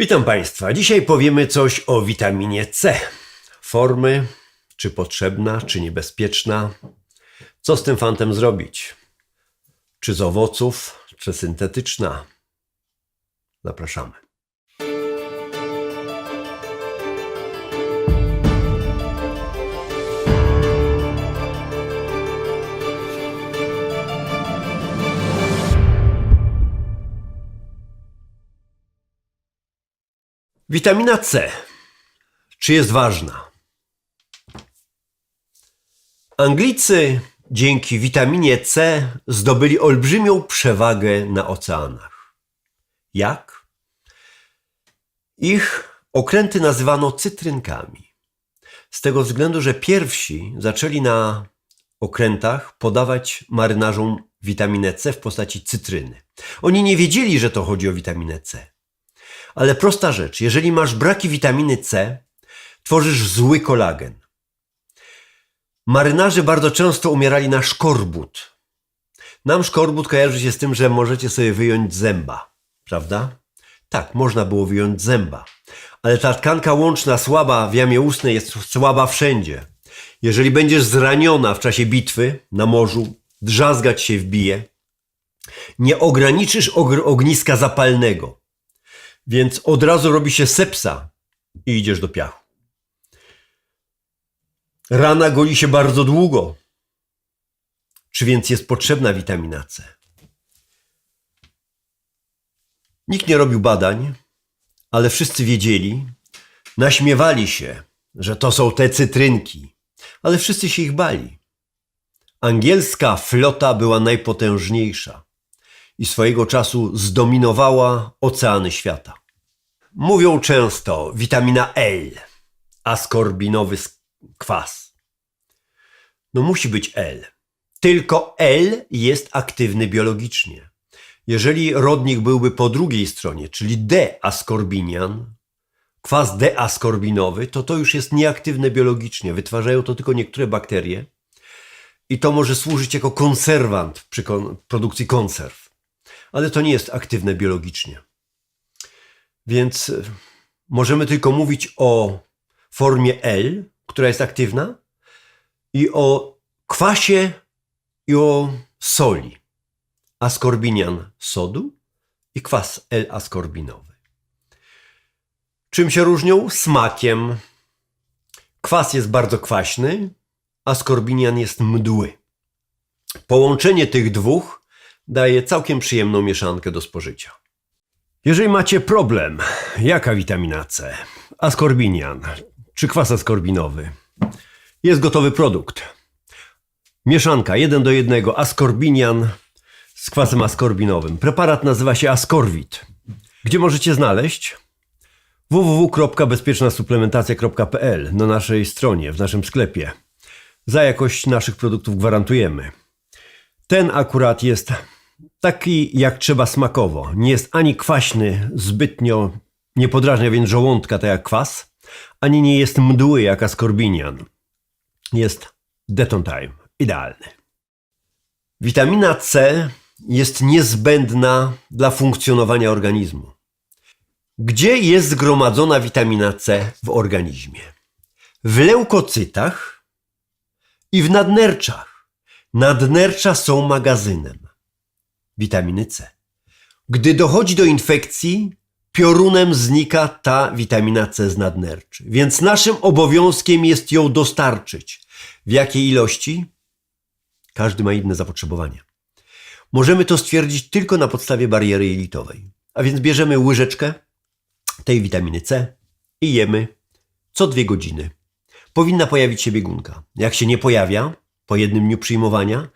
Witam Państwa. Dzisiaj powiemy coś o witaminie C. Formy, czy potrzebna, czy niebezpieczna. Co z tym fantem zrobić? Czy z owoców, czy syntetyczna? Zapraszamy. Witamina C. Czy jest ważna? Anglicy dzięki witaminie C zdobyli olbrzymią przewagę na oceanach. Jak? Ich okręty nazywano cytrynkami. Z tego względu, że pierwsi zaczęli na okrętach podawać marynarzom witaminę C w postaci cytryny. Oni nie wiedzieli, że to chodzi o witaminę C. Ale prosta rzecz, jeżeli masz braki witaminy C, tworzysz zły kolagen. Marynarze bardzo często umierali na szkorbut. Nam szkorbut kojarzy się z tym, że możecie sobie wyjąć zęba, prawda? Tak, można było wyjąć zęba. Ale ta tkanka łączna słaba w jamie ustnej jest słaba wszędzie. Jeżeli będziesz zraniona w czasie bitwy na morzu, drzazgać się wbije, nie ograniczysz ogr- ogniska zapalnego, więc od razu robi się sepsa i idziesz do piachu. Rana goli się bardzo długo. Czy więc jest potrzebna witamina C? Nikt nie robił badań, ale wszyscy wiedzieli, naśmiewali się, że to są te cytrynki, ale wszyscy się ich bali. Angielska flota była najpotężniejsza i swojego czasu zdominowała oceany świata. Mówią często witamina L, askorbinowy sk- kwas. No musi być L. Tylko L jest aktywny biologicznie. Jeżeli rodnik byłby po drugiej stronie, czyli D-askorbinian, kwas D-askorbinowy, to to już jest nieaktywne biologicznie. Wytwarzają to tylko niektóre bakterie i to może służyć jako konserwant przy produkcji konserw. Ale to nie jest aktywne biologicznie. Więc e, możemy tylko mówić o formie L, która jest aktywna, i o kwasie i o soli. Askorbinian sodu i kwas L-askorbinowy. Czym się różnią? Smakiem. Kwas jest bardzo kwaśny, askorbinian jest mdły. Połączenie tych dwóch daje całkiem przyjemną mieszankę do spożycia. Jeżeli macie problem, jaka witamina C, askorbinian czy kwas askorbinowy, jest gotowy produkt. Mieszanka 1 do 1 askorbinian z kwasem askorbinowym. Preparat nazywa się Ascorvit. Gdzie możecie znaleźć? www.bezpiecznasuplementacja.pl na naszej stronie, w naszym sklepie. Za jakość naszych produktów gwarantujemy. Ten akurat jest taki jak trzeba smakowo. Nie jest ani kwaśny zbytnio, nie podrażnia więc żołądka tak jak kwas, ani nie jest mdły jak askorbinian. Jest deton time, idealny. Witamina C jest niezbędna dla funkcjonowania organizmu. Gdzie jest zgromadzona witamina C w organizmie? W leukocytach i w nadnerczach. Nadnercza są magazynem witaminy C. Gdy dochodzi do infekcji, piorunem znika ta witamina C z nadnerczy. Więc naszym obowiązkiem jest ją dostarczyć. W jakiej ilości? Każdy ma inne zapotrzebowanie. Możemy to stwierdzić tylko na podstawie bariery jelitowej. A więc bierzemy łyżeczkę tej witaminy C i jemy co dwie godziny. Powinna pojawić się biegunka. Jak się nie pojawia po jednym dniu przyjmowania,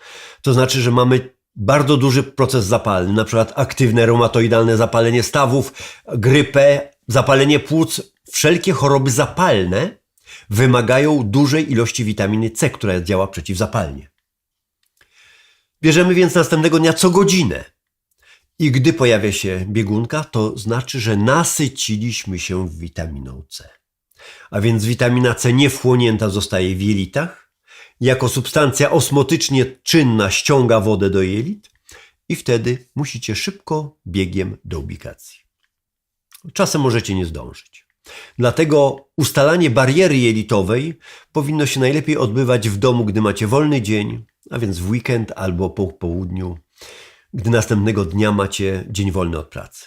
to znaczy, że mamy bardzo duży proces zapalny, na przykład aktywne reumatoidalne zapalenie stawów, grypę, zapalenie płuc. Wszelkie choroby zapalne wymagają dużej ilości witaminy C, która działa przeciwzapalnie. Bierzemy więc następnego dnia co godzinę. I gdy pojawia się biegunka, to znaczy, że nasyciliśmy się witaminą C. A więc witamina C niewchłonięta zostaje w jelitach, jako substancja osmotycznie czynna ściąga wodę do jelit i wtedy musicie szybko biegiem do ubikacji. Czasem możecie nie zdążyć. Dlatego ustalanie bariery jelitowej powinno się najlepiej odbywać w domu, gdy macie wolny dzień, a więc w weekend albo po południu, gdy następnego dnia macie dzień wolny od pracy.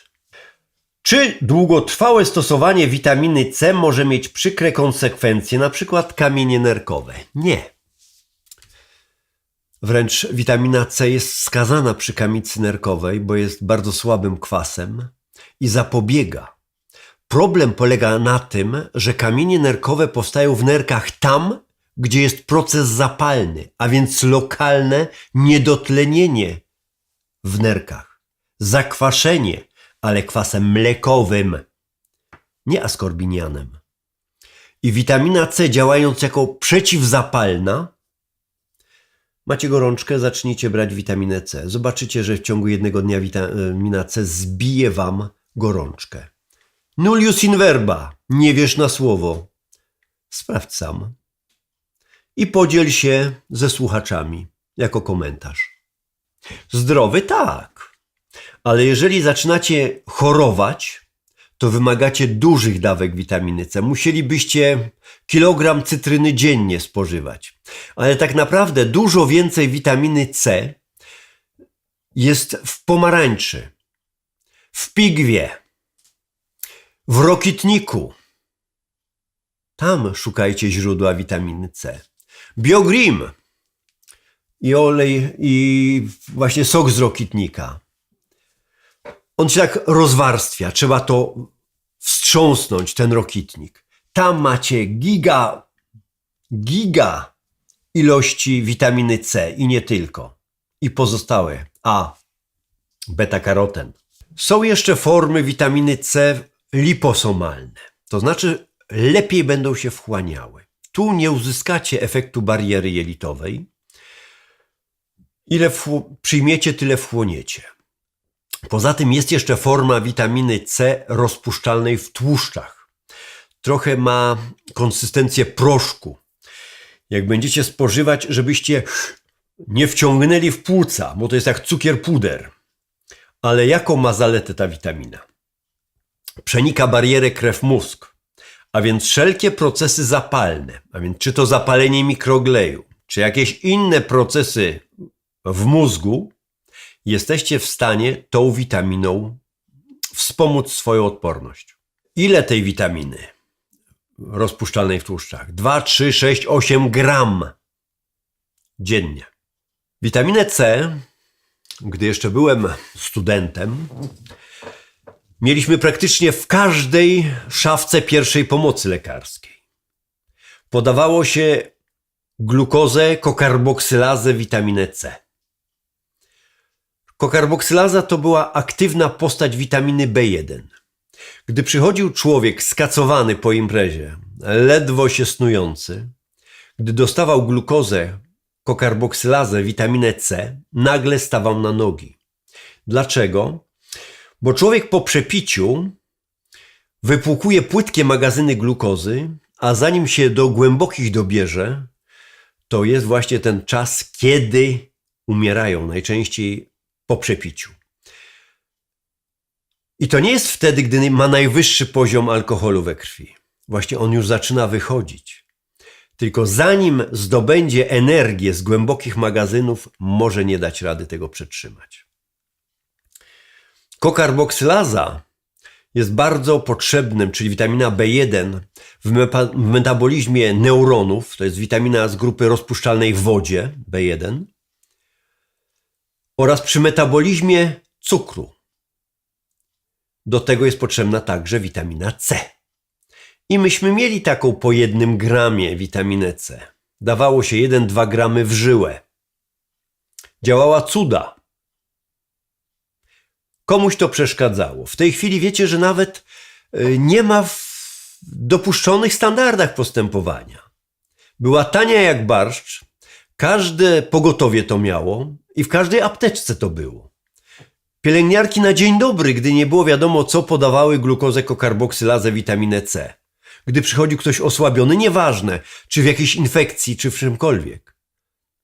Czy długotrwałe stosowanie witaminy C może mieć przykre konsekwencje, na przykład kamienie nerkowe? Nie. Wręcz witamina C jest skazana przy kamicy nerkowej, bo jest bardzo słabym kwasem i zapobiega. Problem polega na tym, że kamienie nerkowe powstają w nerkach tam, gdzie jest proces zapalny, a więc lokalne niedotlenienie w nerkach, zakwaszenie, ale kwasem mlekowym, nie askorbinianem. I witamina C działając jako przeciwzapalna, macie gorączkę, zacznijcie brać witaminę C. Zobaczycie, że w ciągu jednego dnia witamina C zbije wam gorączkę. Nullius in verba, nie wiesz na słowo. Sprawdź sam. I podziel się ze słuchaczami jako komentarz. Zdrowy tak, ale jeżeli zaczynacie chorować, to wymagacie dużych dawek witaminy C. Musielibyście kilogram cytryny dziennie spożywać. Ale tak naprawdę dużo więcej witaminy C jest w pomarańczy, w pigwie, w rokitniku. Tam szukajcie źródła witaminy C. Biogrim i olej i właśnie sok z rokitnika. On się tak rozwarstwia. Trzeba to wstrząsnąć, ten rokitnik. Tam macie giga, giga ilości witaminy C i nie tylko. I pozostałe. A, beta-karoten. Są jeszcze formy witaminy C liposomalne. To znaczy lepiej będą się wchłaniały. Tu nie uzyskacie efektu bariery jelitowej. Ile przyjmiecie, tyle wchłoniecie. Poza tym jest jeszcze forma witaminy C rozpuszczalnej w tłuszczach. Trochę ma konsystencję proszku. Jak będziecie spożywać, żebyście nie wciągnęli w płuca, bo to jest jak cukier puder. Ale jaką ma zaletę ta witamina? Przenika barierę krew-mózg, a więc wszelkie procesy zapalne, a więc czy to zapalenie mikrogleju, czy jakieś inne procesy w mózgu, jesteście w stanie tą witaminą wspomóc swoją odporność. Ile tej witaminy rozpuszczalnej w tłuszczach? 2, 3, 6, 8 gram dziennie. Witaminę C, gdy jeszcze byłem studentem, mieliśmy praktycznie w każdej szafce pierwszej pomocy lekarskiej. Podawało się glukozę, kokarboksylazę, witaminę C. Kokarboksylaza to była aktywna postać witaminy B1. Gdy przychodził człowiek skacowany po imprezie, ledwo się snujący, gdy dostawał glukozę, kokarboksylazę, witaminę C, nagle stawał na nogi. Dlaczego? Bo człowiek po przepiciu wypłukuje płytkie magazyny glukozy, a zanim się do głębokich dobierze, to jest właśnie ten czas, kiedy umierają, najczęściej po przepiciu. I to nie jest wtedy, gdy ma najwyższy poziom alkoholu we krwi. Właśnie on już zaczyna wychodzić. Tylko zanim zdobędzie energię z głębokich magazynów, może nie dać rady tego przetrzymać. Kokarboksylaza jest bardzo potrzebnym, czyli witamina B1 w, metabolizmie neuronów, to jest witamina z grupy rozpuszczalnej w wodzie B1 oraz przy metabolizmie cukru. Do tego jest potrzebna także witamina C. I myśmy mieli taką po jednym gramie witaminę C. Dawało się 1-2 gramy w żyłę. Działała cuda. Komuś to przeszkadzało. W tej chwili wiecie, że nawet y, nie ma w dopuszczonych standardach postępowania. Była tania jak barszcz, każde pogotowie to miało i w każdej apteczce to było. Pielęgniarki na dzień dobry, gdy nie było wiadomo, co podawały glukozę, kokarboksylazę, witaminę C. Gdy przychodził ktoś osłabiony, nieważne, czy w jakiejś infekcji, czy w czymkolwiek.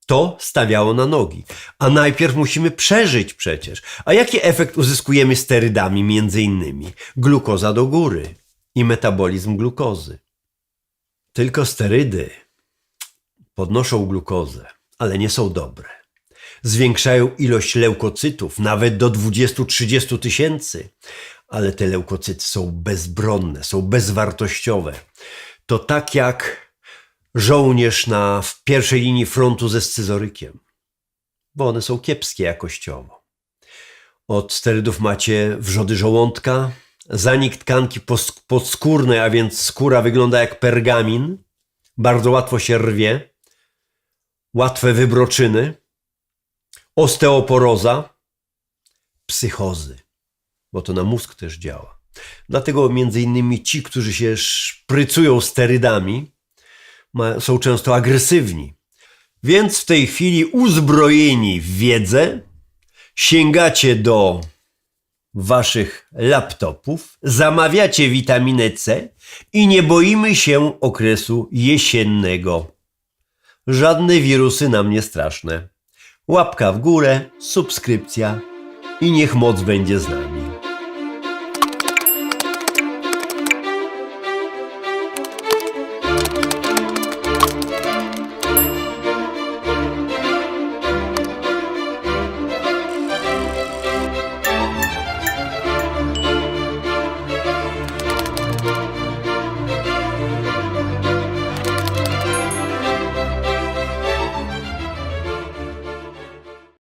To stawiało na nogi. A najpierw musimy przeżyć przecież. A jaki efekt uzyskujemy sterydami między innymi? Glukoza do góry i metabolizm glukozy. Tylko sterydy podnoszą glukozę, ale nie są dobre. Zwiększają ilość leukocytów nawet do 20-30 tysięcy, ale te leukocyty są bezbronne, są bezwartościowe. To tak jak żołnierz na w pierwszej linii frontu ze scyzorykiem, bo one są kiepskie jakościowo. Od sterydów macie wrzody żołądka, zanik tkanki podskórnej, a więc skóra wygląda jak pergamin, bardzo łatwo się rwie, łatwe wybroczyny, osteoporoza, psychozy, bo to na mózg też działa. Dlatego między innymi ci, którzy się szprycują sterydami, są często agresywni. Więc w tej chwili uzbrojeni w wiedzę, sięgacie do waszych laptopów, zamawiacie witaminę C i nie boimy się okresu jesiennego. Żadne wirusy nam nie straszne. Łapka w górę, subskrypcja i niech moc będzie z nami.